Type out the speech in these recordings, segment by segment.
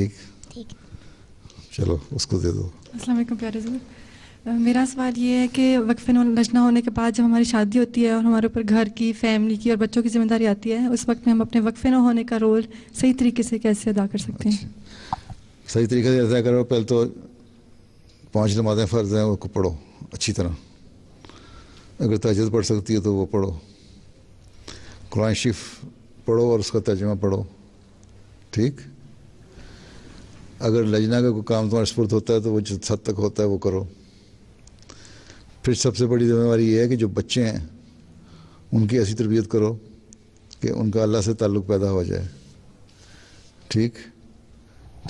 ٹھیک ٹھیک چلو اس کو دے دو السلام علیکم پیارے ضرور میرا سوال یہ ہے کہ وقف لجنا ہونے کے بعد جب ہماری شادی ہوتی ہے اور ہمارے اوپر گھر کی فیملی کی اور بچوں کی ذمہ داری آتی ہے اس وقت میں ہم اپنے وقف نہ ہونے کا رول صحیح طریقے سے کیسے ادا کر سکتے ہیں صحیح طریقے سے ایسا کرو پہلے تو پانچ نمازیں فرض ہیں وہ کو پڑھو اچھی طرح اگر تجد پڑھ سکتی ہے تو وہ پڑھو قرآن شریف پڑھو اور اس کا ترجمہ پڑھو ٹھیک اگر لجنا کا کوئی کام تمہارا سپرد ہوتا ہے تو وہ جس حد تک ہوتا ہے وہ کرو۔ پھر سب سے بڑی ذمہ داری یہ ہے کہ جو بچے ہیں ان کی ایسی تربیت کرو کہ ان کا اللہ سے تعلق پیدا ہو جائے۔ ٹھیک؟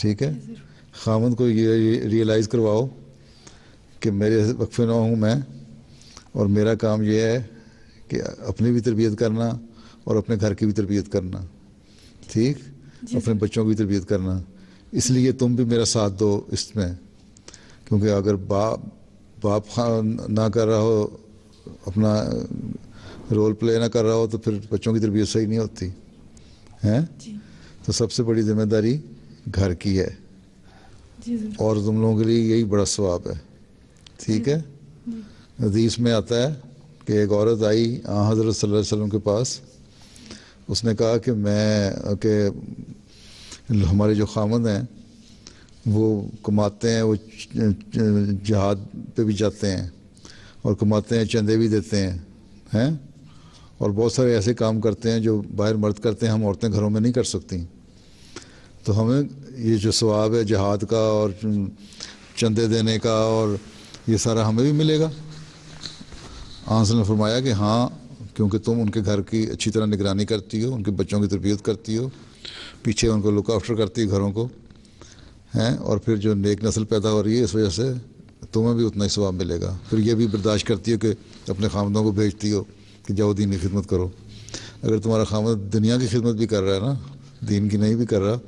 ٹھیک ہے؟ خامد کو یہ ریئلائز کرواؤ کہ میرے وقف نہ ہوں میں اور میرا کام یہ ہے کہ اپنی بھی تربیت کرنا اور اپنے گھر کی بھی تربیت کرنا۔ ٹھیک؟ جی اپنے بچوں کی بھی تربیت کرنا۔ اس لیے تم بھی میرا ساتھ دو اس میں کیونکہ اگر باپ باپ خان نہ کر رہا ہو اپنا رول پلے نہ کر رہا ہو تو پھر بچوں کی تربیت صحیح نہیں ہوتی ہیں؟ جی۔ تو سب سے بڑی ذمہ داری گھر کی ہے۔ جی اور تم لوگوں کے لیے یہی بڑا ثواب ہے۔ ٹھیک ہے؟ جی حدیث میں آتا ہے کہ ایک عورت آئی آن حضرت صلی اللہ علیہ وسلم کے پاس اس نے کہا کہ میں کہ ہمارے جو خامد ہیں، وہ کماتے ہیں، وہ جہاد پہ بھی جاتے ہیں اور کماتے ہیں، چندے بھی دیتے ہیں ہیں؟ اور بہت سارے ایسے کام کرتے ہیں جو باہر مرد کرتے ہیں، ہم عورتیں گھروں میں نہیں کر سکتی۔ تو ہمیں یہ جو ثواب ہے جہاد کا اور چندے دینے کا اور یہ سارا ہمیں بھی ملے گا۔ آنسل نے فرمایا کہ ہاں کیونکہ تم ان کے گھر کی اچھی طرح نگرانی کرتی ہو، ان کے بچوں کی تربیت کرتی ہو پیچھے ان کو لک آفٹر کرتی ہو گھروں کو، ہیں؟ اور پھر جو نیک نسل پیدا ہو رہی ہے اس وجہ سے تمہیں بھی اتنا ہی ثواب ملے گا۔ پھر یہ بھی برداشت کرتی ہو کہ اپنے خامدوں کو بھیجتی ہو کہ جاؤ دین کی خدمت کرو۔ اگر تمہارا خامد دنیا کی خدمت بھی کر رہا ہے نا، دین کی نہیں بھی کر رہا،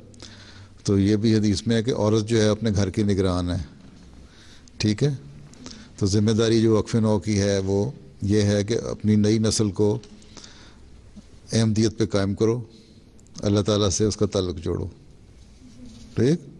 تو یہ بھی حدیث میں ہے کہ عورت جو ہے اپنے گھر کی نگران ہے۔ ٹھیک ہے؟ تو ذمہ داری جو وقف نو کی ہے وہ یہ ہے کہ اپنی نئی نسل کو احمدیت پہ قائم کرو۔ اللہ تعالیٰ سے اس کا تعلق جوڑو۔ ٹھیک؟